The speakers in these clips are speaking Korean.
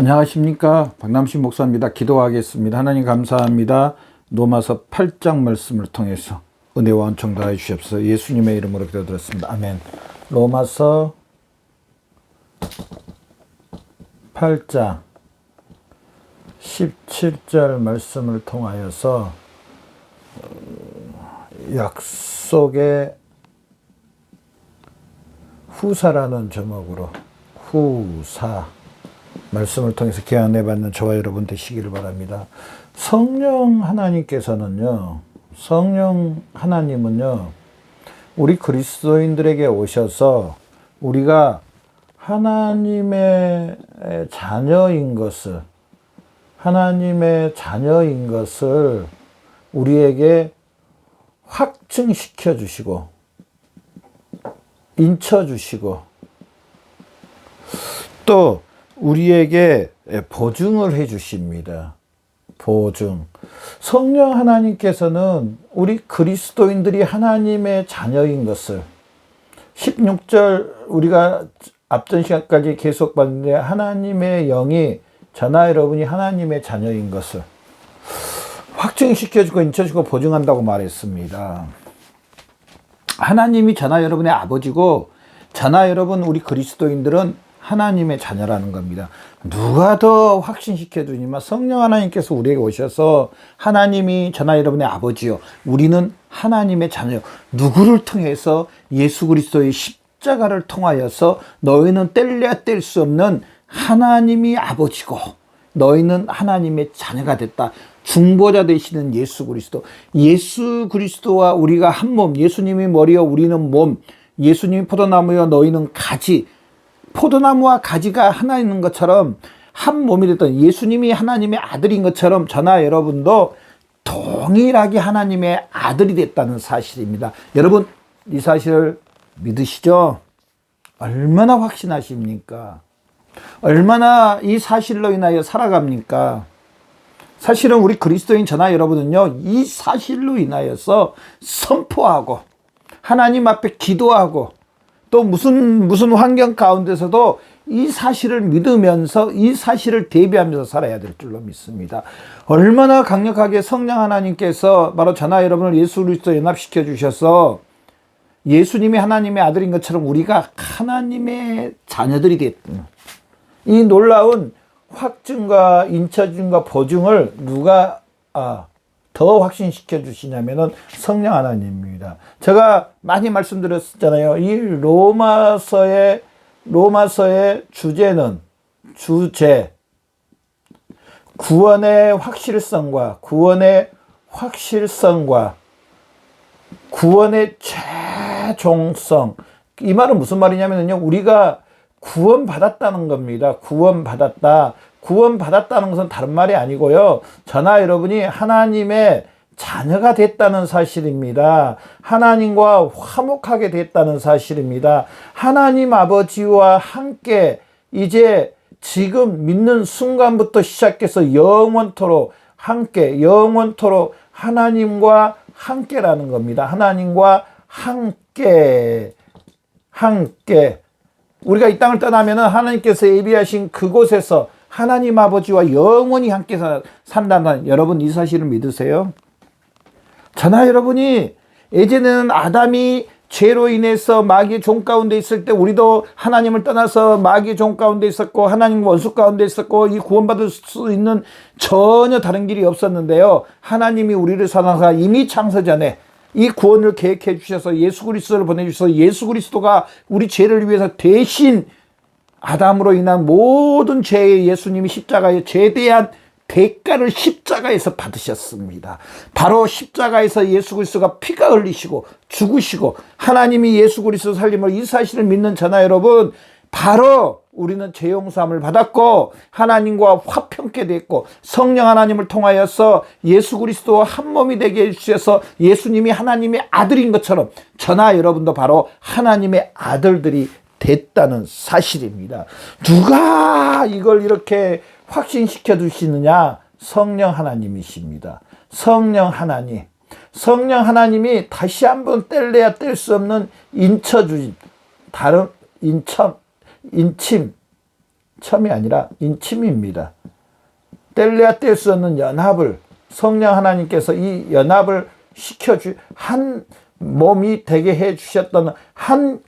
안녕하십니까 박남신 목사입니다. 기도하겠습니다. 하나님 감사합니다. 로마서 8장 말씀을 통해서 은혜와 원청 다해 주시옵소서. 예수님의 이름으로 기도드렸습니다. 아멘. 로마서 8장 17절 말씀을 통하여서 어, 약속의 후사라는 제목으로 후사 말씀을 통해서 개안해 받는 저와 여러분 되시기를 바랍니다. 성령 하나님께서는요, 성령 하나님은요, 우리 그리스도인들에게 오셔서 우리가 하나님의 자녀인 것을, 하나님의 자녀인 것을 우리에게 확증시켜 주시고, 인쳐 주시고, 또 우리에게 보증을 해 주십니다. 보증. 성령 하나님께서는 우리 그리스도인들이 하나님의 자녀인 것을 16절 우리가 앞전 시간까지 계속 봤는데 하나님의 영이 저나 여러분이 하나님의 자녀인 것을 확증시켜주고 인쳐주고 보증한다고 말했습니다. 하나님이 저나 여러분의 아버지고 저나 여러분 우리 그리스도인들은 하나님의 자녀라는 겁니다. 누가 더 확신시켜 주니만 성령 하나님께서 우리에게 오셔서 하나님이 저나 여러분의 아버지요. 우리는 하나님의 자녀요. 누구를 통해서 예수 그리스도의 십자가를 통하여서 너희는 뗄래야 뗄 수 없는 하나님이 아버지고 너희는 하나님의 자녀가 됐다. 중보자 되시는 예수 그리스도. 예수 그리스도와 우리가 한 몸, 예수님이 머리여 우리는 몸, 예수님이 포도나무여 너희는 가지. 포도나무와 가지가 하나 있는 것처럼 한 몸이 됐던 예수님이 하나님의 아들인 것처럼 저나 여러분도 동일하게 하나님의 아들이 됐다는 사실입니다. 여러분, 이 사실을 믿으시죠? 얼마나 확신하십니까? 얼마나 이 사실로 인하여 살아갑니까? 사실은 우리 그리스도인 저나 여러분은요, 이 사실로 인하여서 선포하고, 하나님 앞에 기도하고, 또 무슨 무슨 환경 가운데서도 이 사실을 믿으면서 이 사실을 대비하면서 살아야 될 줄로 믿습니다. 얼마나 강력하게 성령 하나님께서 바로 저나 여러분을 예수 그리스도 연합시켜 주셔서 예수님이 하나님의 아들인 것처럼 우리가 하나님의 자녀들이 됐던 이 놀라운 확증과 인처증과 보증을 누가 아, 더 확신시켜 주시냐면은 성령 하나님입니다. 제가 많이 말씀드렸잖아요. 이 로마서의 로마서의 주제는 주제 구원의 확실성과 구원의 확실성과 구원의 최종성 이 말은 무슨 말이냐면요 우리가 구원받았다는 겁니다. 구원받았다. 구원받았다는 것은 다른 말이 아니고요. 저나 여러분이 하나님의 자녀가 됐다는 사실입니다. 하나님과 화목하게 됐다는 사실입니다. 하나님 아버지와 함께 이제 지금 믿는 순간부터 시작해서 영원토록 함께, 영원토록 하나님과 함께라는 겁니다. 하나님과 함께, 함께. 우리가 이 땅을 떠나면은 하나님께서 예비하신 그곳에서 하나님 아버지와 영원히 함께 산다는 여러분 이 사실을 믿으세요? 저나 여러분이 예전에는 아담이 죄로 인해서 마귀의 종 가운데 있을 때 우리도 하나님을 떠나서 마귀의 종 가운데 있었고 하나님 원수 가운데 있었고 이 구원받을 수 있는 전혀 다른 길이 없었는데요. 하나님이 우리를 사랑하 이미 창세 전에 이 구원을 계획해 주셔서 예수 그리스도를 보내 주셔서 예수 그리스도가 우리 죄를 위해서 대신 아담으로 인한 모든 죄의 예수님이 십자가에 죄에 대한 대가를 십자가에서 받으셨습니다. 바로 십자가에서 예수 그리스도가 피가 흘리시고 죽으시고 하나님이 예수 그리스도 살림을 이 사실을 믿는 저나 여러분 바로 우리는 죄 용서함을 받았고 하나님과 화평케 됐고 성령 하나님을 통하여서 예수 그리스도와 한 몸이 되게 해주셔서 예수님이 하나님의 아들인 것처럼 저나 여러분도 바로 하나님의 아들들이 됐다는 사실입니다. 누가 이걸 이렇게 확신시켜 주시느냐? 성령 하나님이십니다. 성령 하나님. 성령 하나님이 다시 한번 뗄래야 뗄 수 없는 인처주심, 다른 인첨, 인침, 첨이 아니라 인침입니다. 뗄래야 뗄 수 없는 연합을 성령 하나님께서 이 연합을 시켜주 한 몸이 되게 해 주셨다는 한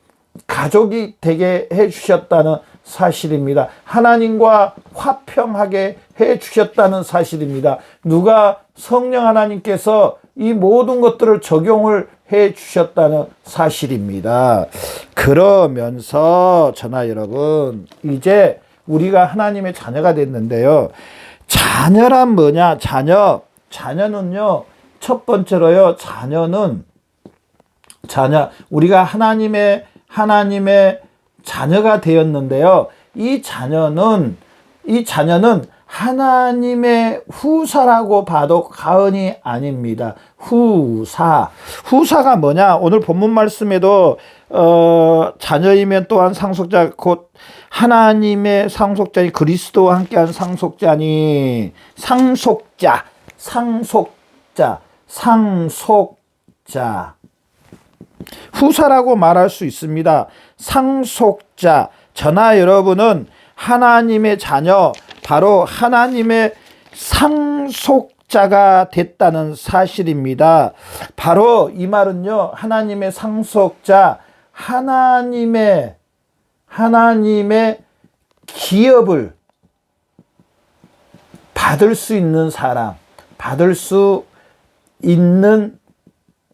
가족이 되게 해 주셨다는 사실입니다. 하나님과 화평하게 해 주셨다는 사실입니다. 누가 성령 하나님께서 이 모든 것들을 적용을 해 주셨다는 사실입니다. 그러면서 전하 여러분, 이제 우리가 하나님의 자녀가 됐는데요. 자녀란 뭐냐? 자녀. 자녀는요, 첫 번째로요, 자녀는, 자녀, 우리가 하나님의, 하나님의 자녀가 되었는데요. 이 자녀는, 이 자녀는 하나님의 후사라고 봐도 가언이 아닙니다. 후사. 후사가 뭐냐? 오늘 본문 말씀에도, 어, 자녀이면 또한 상속자, 곧 하나님의 상속자니 그리스도와 함께한 상속자니 상속자, 상속자, 상속자. 후사라고 말할 수 있습니다. 상속자. 저나 여러분은 하나님의 자녀, 바로 하나님의 상속자가 됐다는 사실입니다. 바로 이 말은요, 하나님의 상속자, 하나님의 하나님의 기업을 받을 수 있는 사람, 받을 수 있는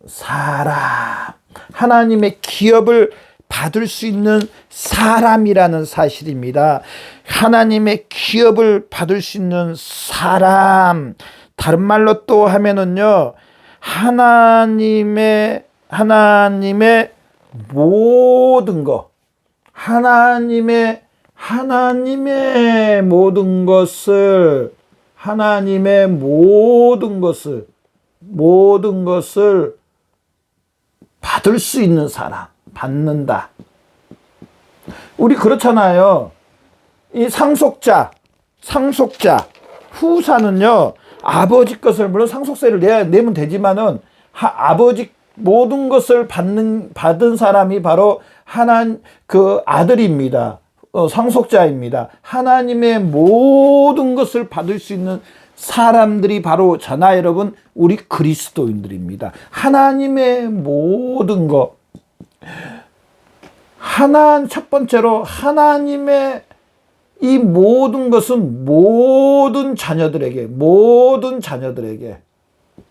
사람, 하나님의 기업을 받을 수 있는 사람이라는 사실입니다. 하나님의 기업을 받을 수 있는 사람, 다른 말로 또 하면은요, 하나님의, 하나님의 모든 것, 하나님의 하나님의 모든 것을 하나님의 모든 것을 모든 것을 받을 수 있는 사람 받는다. 우리 그렇잖아요. 이 상속자, 상속자, 후사는요, 아버지 것을, 물론 상속세를 내, 내면 되지만은, 하, 아버지 모든 것을 받는, 받은 사람이 바로 하나, 그 아들입니다. 어, 상속자입니다. 하나님의 모든 것을 받을 수 있는 사람들이 바로 저나 여러분, 우리 그리스도인들입니다. 하나님의 모든 것. 하나, 첫 번째로 하나님의 이 모든 것은 모든 자녀들에게, 모든 자녀들에게,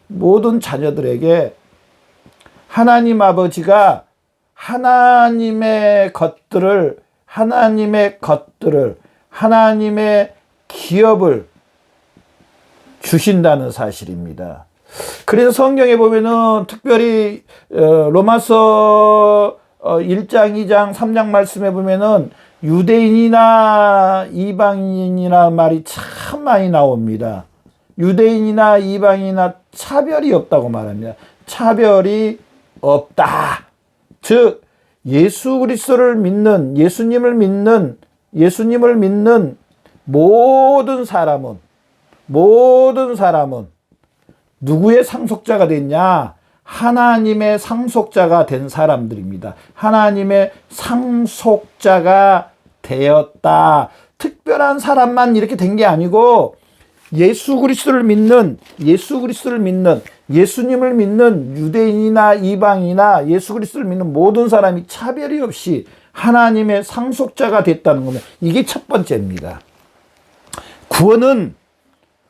모든 자녀들에게 하나님 아버지가 하나님의 것들을, 하나님의 것들을, 하나님의 기업을 주신다는 사실입니다. 그래서 성경에 보면은 특별히 어, 로마서 1장, 2장, 3장 말씀에 보면은 유대인이나 이방인이나 말이 참 많이 나옵니다. 유대인이나 이방인이나 차별이 없다고 말합니다. 차별이 없다. 즉 예수 그리스도를 믿는 예수님을 믿는 예수님을 믿는 모든 사람은 모든 사람은 누구의 상속자가 됐냐? 하나님의 상속자가 된 사람들입니다. 하나님의 상속자가 되었다. 특별한 사람만 이렇게 된 게 아니고 예수 그리스도를 믿는 예수 그리스도를 믿는 예수님을 믿는 유대인이나 이방이나 예수 그리스도를 믿는 모든 사람이 차별이 없이 하나님의 상속자가 됐다는 겁니다. 이게 첫 번째입니다. 구원은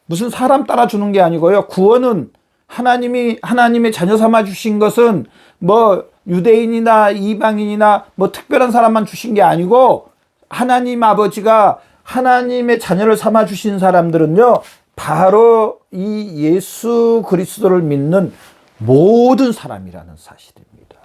무슨 사람 따라 주는 게 아니고요. 구원은 하나님이 하나님의 자녀 삼아 주신 것은 뭐 유대인이나 이방인이나 뭐 특별한 사람만 주신 게 아니고 하나님 아버지가 하나님의 자녀를 삼아 주신 사람들은요. 바로 이 예수 그리스도를 믿는 모든 사람이라는 사실입니다.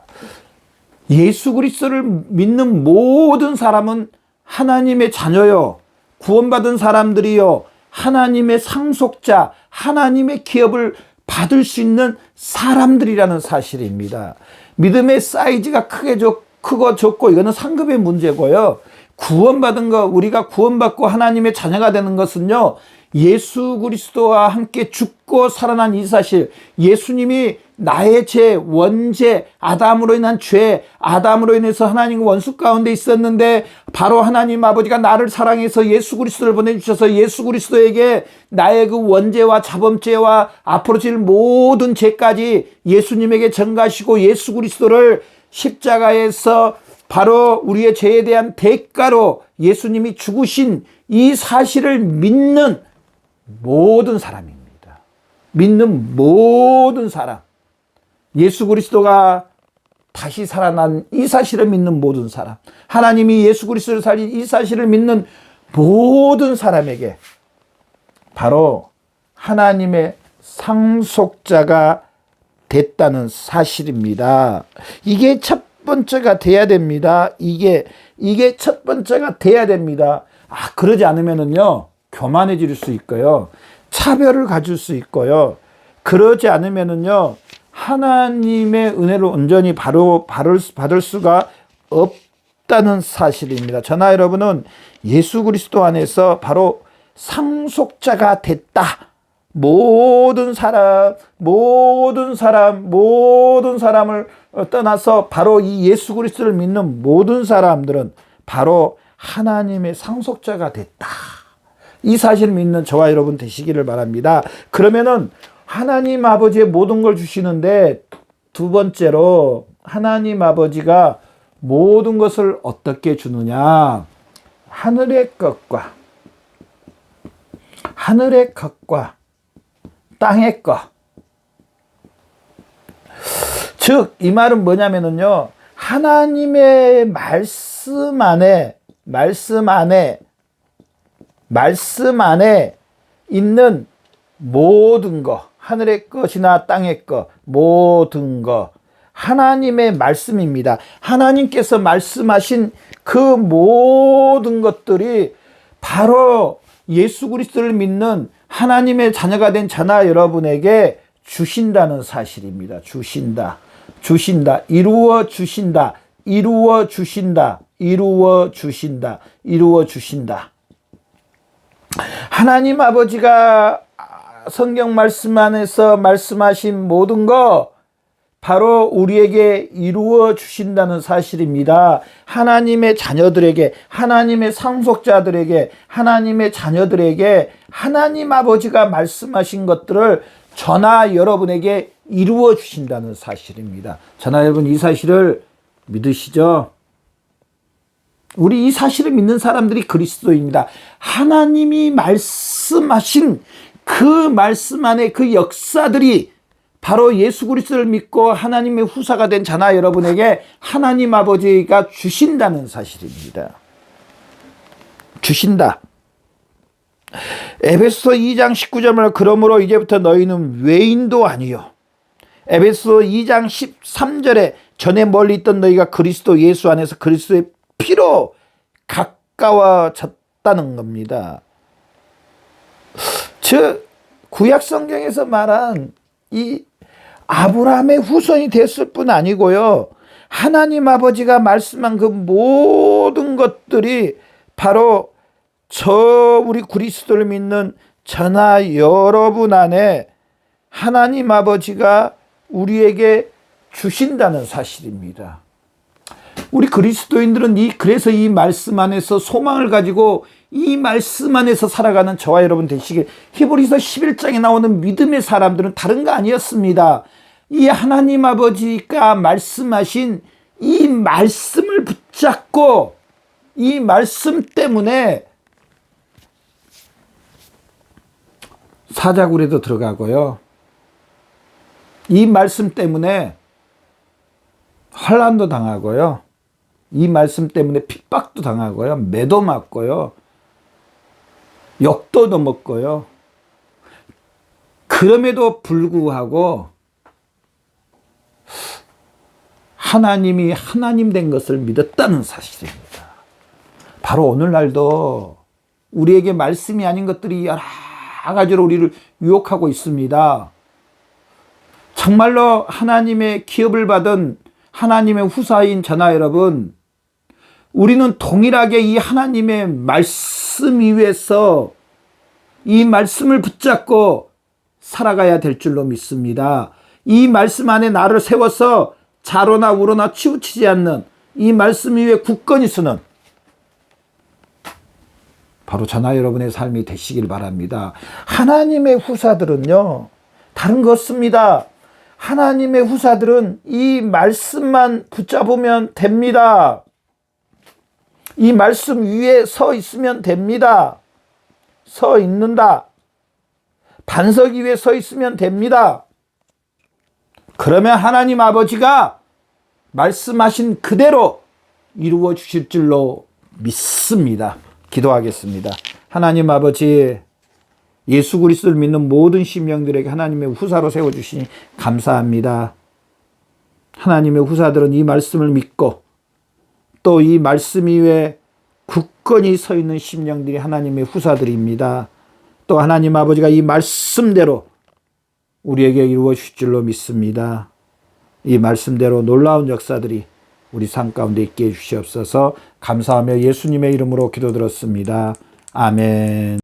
예수 그리스도를 믿는 모든 사람은 하나님의 자녀요. 구원받은 사람들이요. 하나님의 상속자, 하나님의 기업을 받을 수 있는 사람들이라는 사실입니다. 믿음의 사이즈가 크게 적, 크고 적고 이거는 상급의 문제고요. 구원받은 거, 우리가 구원받고 하나님의 자녀가 되는 것은요, 예수 그리스도와 함께 죽고 살아난 이 사실, 예수님이 나의 죄, 원죄, 아담으로 인한 죄, 아담으로 인해서 하나님과 원수 가운데 있었는데 바로 하나님 아버지가 나를 사랑해서 예수 그리스도를 보내주셔서 예수 그리스도에게 나의 그 원죄와 자범죄와 앞으로 질 모든 죄까지 예수님에게 전가시고 예수 그리스도를 십자가에서 바로 우리의 죄에 대한 대가로 예수님이 죽으신 이 사실을 믿는 모든 사람입니다. 믿는 모든 사람. 예수 그리스도가 다시 살아난 이 사실을 믿는 모든 사람. 하나님이 예수 그리스도를 살린 이 사실을 믿는 모든 사람에게 바로 하나님의 상속자가 됐다는 사실입니다. 이게 첫 번째가 돼야 됩니다. 이게 이게 첫 번째가 돼야 됩니다. 아, 그러지 않으면은요. 교만해질 수 있고요. 차별을 가질 수 있고요. 그러지 않으면은요. 하나님의 은혜를 온전히 바로 받을, 수가 없다는 사실입니다. 저나 여러분은 예수 그리스도 안에서 바로 상속자가 됐다. 모든 사람, 모든 사람, 모든 사람을 떠나서 바로 이 예수 그리스도를 믿는 모든 사람들은 바로 하나님의 상속자가 됐다. 이 사실을 믿는 저와 여러분 되시기를 바랍니다. 그러면은 하나님 아버지의 모든 걸 주시는데 두 번째로 하나님 아버지가 모든 것을 어떻게 주느냐? 하늘의 것과 하늘의 것과 땅의 것. 즉, 이 말은 뭐냐면은요, 하나님의 말씀 안에, 말씀 안에, 말씀 안에 있는 모든 것, 하늘의 것이나 땅의 것, 모든 것, 하나님의 말씀입니다. 하나님께서 말씀하신 그 모든 것들이 바로 예수 그리스도를 믿는 하나님의 자녀가 된 자나 여러분에게 주신다는 사실입니다. 주신다. 주신다. 이루어 주신다. 이루어 주신다. 이루어 주신다. 이루어 주신다. 하나님 아버지가 성경 말씀 안에서 말씀하신 모든 거 바로 우리에게 이루어 주신다는 사실입니다. 하나님의 자녀들에게, 하나님의 상속자들에게, 하나님의 자녀들에게 하나님 아버지가 말씀하신 것들을 저나 여러분에게 이루어 주신다는 사실입니다. 저나 여러분 이 사실을 믿으시죠? 우리 이 사실을 믿는 사람들이 그리스도입니다. 하나님이 말씀하신 그 말씀 안에 그 역사들이 바로 예수 그리스도를 믿고 하나님의 후사가 된 자나 여러분에게 하나님 아버지가 주신다는 사실입니다. 주신다. 에베소 2장 19절을 그러므로 이제부터 너희는 외인도 아니요. 에베소 2장 13절에 전에 멀리 있던 너희가 그리스도 예수 안에서 그리스도의 피로 가까워졌다는 겁니다. 즉 구약 성경에서 말한 이 아브라함의 후손이 됐을 뿐 아니고요. 하나님 아버지가 말씀한 그 모든 것들이 바로 저 우리 그리스도를 믿는 저나 여러분 안에 하나님 아버지가 우리에게 주신다는 사실입니다. 우리 그리스도인들은 이 그래서 이 말씀 안에서 소망을 가지고 이 말씀 안에서 살아가는 저와 여러분 되시길 히브리서 11장에 나오는 믿음의 사람들은 다른 거 아니었습니다. 이 하나님 아버지가 말씀하신 이 말씀을 붙잡고 이 말씀 때문에 사자굴에도 들어가고요. 이 말씀 때문에 환란도 당하고요. 이 말씀 때문에 핍박도 당하고요. 매도 맞고요. 욕도 넘었고요. 그럼에도 불구하고 하나님이 하나님 된 것을 믿었다는 사실입니다. 바로 오늘날도 우리에게 말씀이 아닌 것들이 여러 가지로 우리를 유혹하고 있습니다. 정말로 하나님의 기업을 받은 하나님의 후사인 저나 여러분, 우리는 동일하게 이 하나님의 말씀 위에서 이 말씀을 붙잡고 살아가야 될 줄로 믿습니다. 이 말씀 안에 나를 세워서 자로나 우로나 치우치지 않는 이 말씀 위에 굳건히 서는 바로 저나 여러분의 삶이 되시길 바랍니다. 하나님의 후사들은요, 다른 거 없습니다. 하나님의 후사들은 이 말씀만 붙잡으면 됩니다. 이 말씀 위에 서 있으면 됩니다. 서 있는다. 반석 위에 서 있으면 됩니다. 그러면 하나님 아버지가 말씀하신 그대로 이루어 주실 줄로 믿습니다. 기도하겠습니다. 하나님 아버지 예수 그리스도를 믿는 모든 심령들에게 하나님의 후사로 세워 주시니 감사합니다. 하나님의 후사들은 이 말씀을 믿고 또 이 말씀 위에 굳건히 서 있는 심령들이 하나님의 후사들입니다. 또 하나님 아버지가 이 말씀대로 우리에게 이루어 주실 줄로 믿습니다. 이 말씀대로 놀라운 역사들이 우리 삶 가운데 있게 해주시옵소서 감사하며 예수님의 이름으로 기도드렸습니다. 아멘.